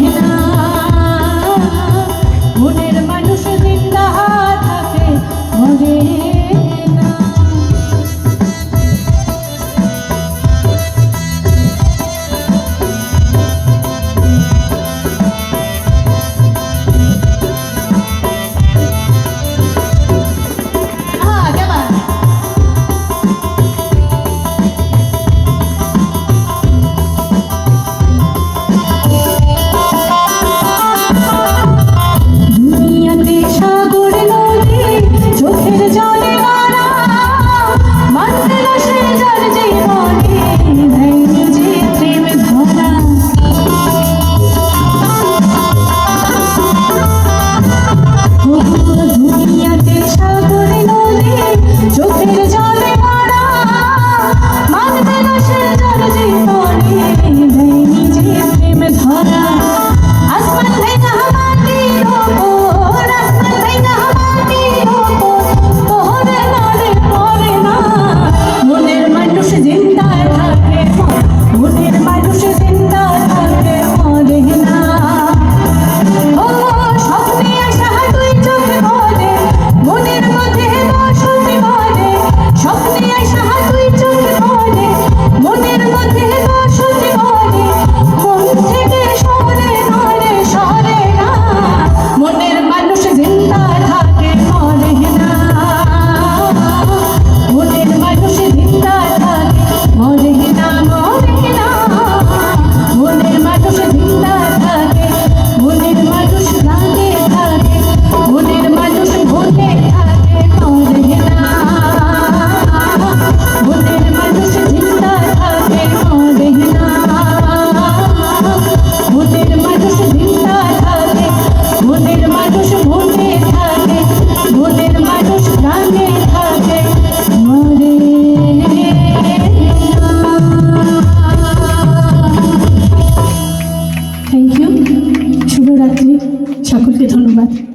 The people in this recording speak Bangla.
내가 sa bintana. Thank you. শুভরাত্রি। সকলকে ধন্যবাদ।